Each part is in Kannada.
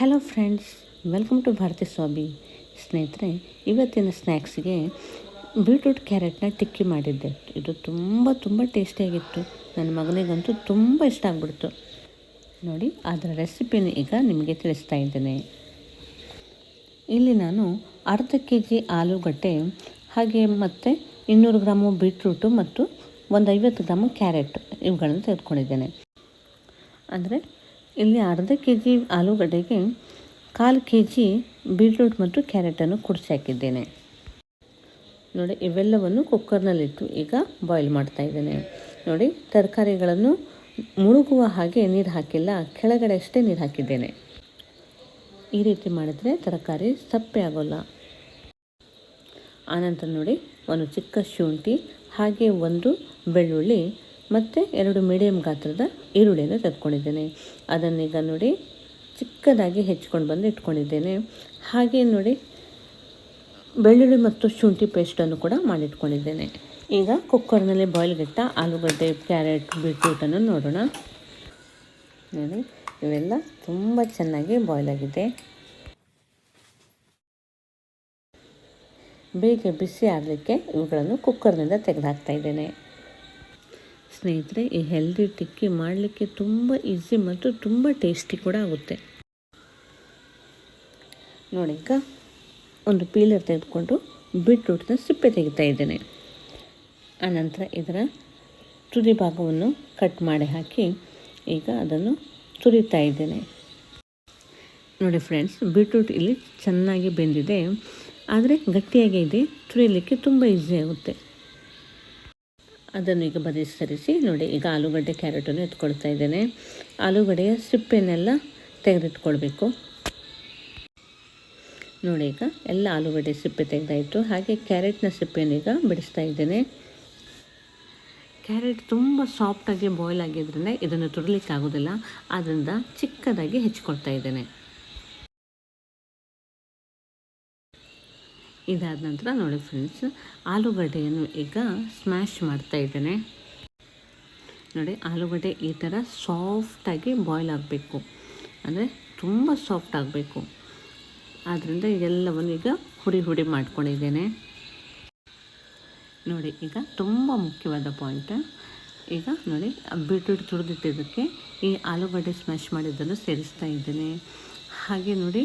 Hello friends welcome to Bharathi Swamy ಸ್ನೇಹಿತರೆ, ಇವತ್ತಿನ ಸ್ನ್ಯಾಕ್ಸ್ಗೆ ಬೀಟ್ರೂಟ್ ಕ್ಯಾರೆಟ್ನ ಟಿಕ್ಕಿ ಮಾಡಿದ್ದೆ. ಇದು ತುಂಬ ತುಂಬ ಟೇಸ್ಟಿಯಾಗಿತ್ತು ನನ್ನ ಮಗನಿಗಂತೂ ತುಂಬ ಇಷ್ಟ ಆಗ್ಬಿಡ್ತು. ನೋಡಿ, ಅದರ ರೆಸಿಪಿನ ಈಗ ನಿಮಗೆ ತಿಳಿಸ್ತಾ ಇದ್ದೇನೆ. ಇಲ್ಲಿ ನಾನು ಅರ್ಧ ಕೆ ಜಿ ಆಲೂಗಡ್ಡೆ, ಹಾಗೆ ಮತ್ತು ಇನ್ನೂರು ಗ್ರಾಮು ಬೀಟ್ರೂಟು ಮತ್ತು ಒಂದು ಐವತ್ತು ಗ್ರಾಮು ಕ್ಯಾರೆಟ್ ಇವುಗಳನ್ನು ತೆಗೆದುಕೊಂಡಿದ್ದೇನೆ. ಅಂದರೆ ಇಲ್ಲಿ ಅರ್ಧ ಕೆ ಜಿ ಆಲೂಗಡ್ಡೆಗೆ ಕಾಲು ಕೆ ಜಿ ಬೀಟ್ರೂಟ್ ಮತ್ತು ಕ್ಯಾರೆಟನ್ನು ಕುಡಿಸಿ ಹಾಕಿದ್ದೇನೆ. ನೋಡಿ, ಇವೆಲ್ಲವನ್ನು ಕುಕ್ಕರ್ನಲ್ಲಿಟ್ಟು ಈಗ ಬಾಯ್ಲ್ ಮಾಡ್ತಾ ಇದ್ದೇನೆ. ನೋಡಿ, ತರಕಾರಿಗಳನ್ನು ಮುಳುಗುವ ಹಾಗೆ ನೀರು ಹಾಕಿಲ್ಲ, ಕೆಳಗಡೆ ಅಷ್ಟೇ ನೀರು ಹಾಕಿದ್ದೇನೆ. ಈ ರೀತಿ ಮಾಡಿದರೆ ತರಕಾರಿ ಸಪ್ಪೆ ಆಗೋಲ್ಲ. ಆನಂತರ ನೋಡಿ, ಒಂದು ಚಿಕ್ಕ ಶುಂಠಿ, ಹಾಗೆ ಒಂದು ಬೆಳ್ಳುಳ್ಳಿ ಮತ್ತು ಎರಡು ಮೀಡಿಯಮ್ ಗಾತ್ರದ ಈರುಳ್ಳಿಯನ್ನು ತೆಗೆದುಕೊಂಡಿದ್ದೇನೆ. ಅದನ್ನೀಗ ನೋಡಿ ಚಿಕ್ಕದಾಗಿ ಹೆಚ್ಕೊಂಡು ಬಂದು ಇಟ್ಕೊಂಡಿದ್ದೇನೆ. ಹಾಗೆ ನೋಡಿ ಬೆಳ್ಳುಳ್ಳಿ ಮತ್ತು ಶುಂಠಿ ಪೇಸ್ಟನ್ನು ಕೂಡ ಮಾಡಿಟ್ಕೊಂಡಿದ್ದೇನೆ. ಈಗ ಕುಕ್ಕರ್ನಲ್ಲಿ ಬಾಯ್ಲ್ಗಿಟ್ಟ ಆಲೂಗಡ್ಡೆ ಕ್ಯಾರೆಟ್ ಬೀಟ್ರೂಟನ್ನು ನೋಡೋಣ. ನೋಡಿ, ಇವೆಲ್ಲ ತುಂಬ ಚೆನ್ನಾಗಿ ಬಾಯ್ಲ್ ಆಗಿದೆ. ಬೇಗ ಬಿಸಿ ಆಗಲಿಕ್ಕೆ ಇವುಗಳನ್ನು ಕುಕ್ಕರ್ನಿಂದ ತೆಗೆದುಹಾಕ್ತಾ ಇದ್ದೇನೆ. ಸ್ನೇಹಿತರೆ, ಈ ಹೆಲ್ದಿ ಟಿಕ್ಕಿ ಮಾಡಲಿಕ್ಕೆ ತುಂಬ ಈಸಿ ಮತ್ತು ತುಂಬ ಟೇಸ್ಟಿ ಕೂಡ ಆಗುತ್ತೆ. ನೋಡಿ ಈಗ ಒಂದು ಪೀಲರ್ ತೆಗೆದುಕೊಂಡು ಬೀಟ್ರೂಟ್ನ ಸಿಪ್ಪೆ ತೆಗಿತಾ ಇದ್ದೇನೆ. ಆನಂತರ ಇದರ ತುದಿ ಭಾಗವನ್ನು ಕಟ್ ಮಾಡಿ ಹಾಕಿ ಈಗ ಅದನ್ನು ತುರಿತಾ ಇದ್ದೇನೆ. ನೋಡಿ ಫ್ರೆಂಡ್ಸ್ ಬೀಟ್ರೂಟ್ ಇಲ್ಲಿ ಚೆನ್ನಾಗಿ ಬೆಂದಿದೆ, ಆದರೆ ಗಟ್ಟಿಯಾಗಿ ಇದೆ ತುರಿಯಲಿಕ್ಕೆ ತುಂಬ ಈಸಿ ಆಗುತ್ತೆ. ಅದನ್ನು ಈಗ ಬದಿ ಸರಿಸಿ ನೋಡಿ, ಈಗ ಆಲೂಗಡ್ಡೆ ಕ್ಯಾರೆಟನ್ನು ಎತ್ಕೊಳ್ತಾ ಇದ್ದೇನೆ. ಆಲೂಗಡ್ಡೆಯ ಸಿಪ್ಪೆನೆಲ್ಲ ತೆಗೆದಿಟ್ಕೊಳ್ಬೇಕು. ನೋಡಿ, ಈಗ ಎಲ್ಲ ಆಲೂಗಡ್ಡೆ ಸಿಪ್ಪೆ ತೆಗೆದಾಯಿತು. ಹಾಗೆ ಕ್ಯಾರೆಟ್ನ ಸಿಪ್ಪೆಯನ್ನು ಈಗ ಬಿಡಿಸ್ತಾ ಇದ್ದೇನೆ. ಕ್ಯಾರೆಟ್ ತುಂಬ ಸಾಫ್ಟಾಗಿ ಬಾಯ್ಲ್ ಆಗಿದ್ರೆ ಇದನ್ನು ತುರಲಿಕ್ಕೆ ಆಗೋದಿಲ್ಲ ಆದ್ದರಿಂದ ಚಿಕ್ಕದಾಗಿ ಹೆಚ್ಕೊಳ್ತಾ ಇದ್ದೇನೆ. ಇದಾದ ನಂತರ ನೋಡಿ ಫ್ರೆಂಡ್ಸ್ ಆಲೂಗಡ್ಡೆಯನ್ನು ಈಗ ಸ್ಮ್ಯಾಶ್ ಮಾಡ್ತಾ ಇದ್ದೇನೆ. ನೋಡಿ, ಆಲೂಗಡ್ಡೆ ಈ ಥರ ಸಾಫ್ಟಾಗಿ ಬಾಯ್ಲ್ ಆಗಬೇಕು. ಅಂದರೆ ತುಂಬ ಸಾಫ್ಟ್ ಆಗಬೇಕು. ಆದ್ದರಿಂದ ಎಲ್ಲವನ್ನು ಈಗ ಹುಡಿ ಹುಡಿ ಮಾಡ್ಕೊಂಡಿದ್ದೇನೆ. ನೋಡಿ, ಈಗ ತುಂಬ ಮುಖ್ಯವಾದ ಪಾಯಿಂಟ್ ಈಗ ನೋಡಿ ಬೀಟ್ರೂಟ್ ತುರಿದಿಟ್ಟಿದ್ದಕ್ಕೆ ಈ ಆಲೂಗಡ್ಡೆ ಸ್ಮ್ಯಾಶ್ ಮಾಡಿದ್ದನ್ನು ಸೇರಿಸ್ತಾ ಇದ್ದೇನೆ. ಹಾಗೆ ನೋಡಿ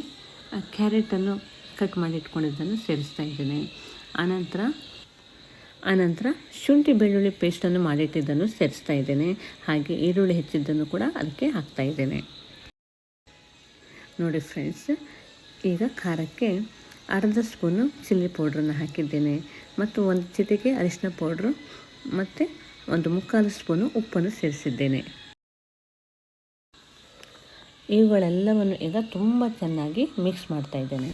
ಕ್ಯಾರೆಟನ್ನು ಕಟ್ ಮಾಡಿ ಇಟ್ಕೊಂಡಿದ್ದನ್ನು ಸೇರಿಸ್ತಾ ಇದ್ದೇನೆ. ಆನಂತರ ಆನಂತರ ಶುಂಠಿ ಬೆಳ್ಳುಳ್ಳಿ ಪೇಸ್ಟನ್ನು ಮಾಡಿಟ್ಟಿದ್ದನ್ನು ಸೇರಿಸ್ತಾ ಇದ್ದೇನೆ. ಹಾಗೆ ಈರುಳ್ಳಿ ಹೆಚ್ಚಿದ್ದನ್ನು ಕೂಡ ಅದಕ್ಕೆ ಹಾಕ್ತಾ ಇದ್ದೇನೆ. ನೋಡಿ ಫ್ರೆಂಡ್ಸ್ ಈಗ ಖಾರಕ್ಕೆ ಅರ್ಧ ಸ್ಪೂನು ಚಿಲ್ಲಿ ಪೌಡ್ರನ್ನು ಹಾಕಿದ್ದೇನೆ ಮತ್ತು ಒಂದು ಚಿಟಿಕೆ ಅರಿಶಿನ ಪೌಡ್ರು ಮತ್ತು ಒಂದು ಮುಕ್ಕಾಲು ಸ್ಪೂನು ಉಪ್ಪನ್ನು ಸೇರಿಸಿದ್ದೇನೆ. ಇವುಗಳೆಲ್ಲವನ್ನು ಈಗ ತುಂಬ ಚೆನ್ನಾಗಿ ಮಿಕ್ಸ್ ಮಾಡ್ತಾ ಇದ್ದೇನೆ.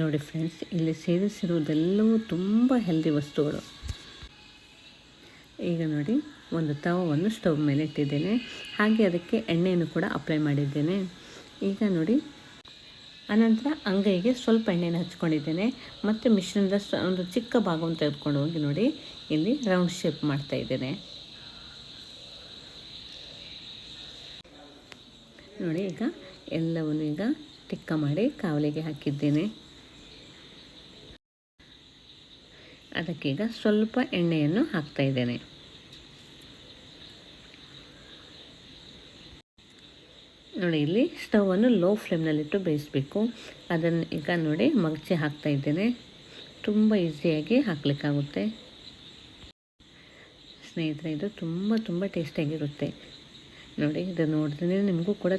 ನೋಡಿ ಫ್ರೆಂಡ್ಸ್, ಇಲ್ಲಿ ಸೇರಿಸಿರುವುದೆಲ್ಲವೂ ತುಂಬ ಹೆಲ್ದಿ ವಸ್ತುಗಳು. ಈಗ ನೋಡಿ, ಒಂದು ತವವನ್ನು ಸ್ಟವ್ ಮೇಲೆ ಇಟ್ಟಿದ್ದೇನೆ. ಹಾಗೆ ಅದಕ್ಕೆ ಎಣ್ಣೆಯನ್ನು ಕೂಡ ಅಪ್ಲೈ ಮಾಡಿದ್ದೇನೆ. ಈಗ ನೋಡಿ, ಅನಂತರ ಅಂಗೈಗೆ ಸ್ವಲ್ಪ ಎಣ್ಣೆನ ಹಚ್ಕೊಂಡಿದ್ದೇನೆ. ಮತ್ತು ಮಿಶ್ರಣದ ಒಂದು ಚಿಕ್ಕ ಭಾಗವನ್ನು ತೆಗೆದುಕೊಂಡು ಹೋಗಿ ನೋಡಿ, ಇಲ್ಲಿ ರೌಂಡ್ ಶೇಪ್ ಮಾಡ್ತಾ ಇದ್ದೇನೆ. ನೋಡಿ, ಈಗ ಎಲ್ಲವನ್ನು ಈಗ ಟಿಕ್ಕ ಮಾಡಿ ಕಾವಲಿಗೆ ಹಾಕಿದ್ದೇನೆ. ಅದಕ್ಕೀಗ ಸ್ವಲ್ಪ ಎಣ್ಣೆಯನ್ನು ಹಾಕ್ತಾ ಇದ್ದೇನೆ. ನೋಡಿ, ಇಲ್ಲಿ ಸ್ಟವನ್ನು ಲೋ ಫ್ಲೇಮ್ನಲ್ಲಿಟ್ಟು ಬೇಯಿಸಬೇಕು. ಅದನ್ನು ಈಗ ನೋಡಿ ಮಗಚಿ ಹಾಕ್ತಾ ಇದ್ದೇನೆ. ತುಂಬ ಈಸಿಯಾಗಿ ಹಾಕಲಿಕ್ಕಾಗುತ್ತೆ. ಸ್ನೇಹಿತರೆ, ಇದು ತುಂಬ ತುಂಬ ಟೇಸ್ಟಿಯಾಗಿರುತ್ತೆ. ನೋಡಿ, ಇದು ನೋಡಿದ್ರೆ ನಿಮಗೂ ಕೂಡ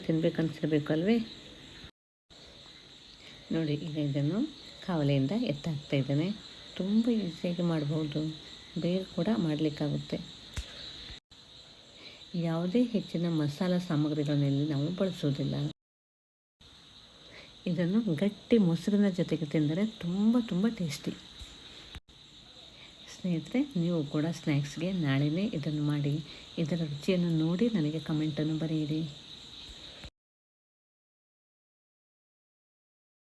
ಅಲ್ವೇ ನೋಡಿ, ಈಗ ಇದನ್ನು ಕಾವಲೆಯಿಂದ ಎತ್ತಾಕ್ತಾ ಇದ್ದೇನೆ. ತುಂಬ ಈಸಿಯಾಗಿ ಮಾಡಬಹುದು ಬೇಗ ಕೂಡ ಮಾಡಲಿಕ್ಕಾಗುತ್ತೆ. ಯಾವುದೇ ಹೆಚ್ಚಿನ ಮಸಾಲ ಸಾಮಗ್ರಿಗಳನ್ನೆಲ್ಲಿ ನಾವು ಬಳಸೋದಿಲ್ಲ ಇದನ್ನು ಗಟ್ಟಿ ಮೊಸರಿನ ಜೊತೆಗೆ ತಿಂದರೆ ತುಂಬ ತುಂಬ ಟೇಸ್ಟಿ. ಸ್ನೇಹಿತರೆ, ನೀವು ಕೂಡ ಸ್ನ್ಯಾಕ್ಸ್ಗೆ ನಾಳೆನೇ ಇದನ್ನು ಮಾಡಿ. ಇದರ ರುಚಿಯನ್ನು ನೋಡಿ ನನಗೆ ಕಮೆಂಟನ್ನು ಬರೆಯಿರಿ.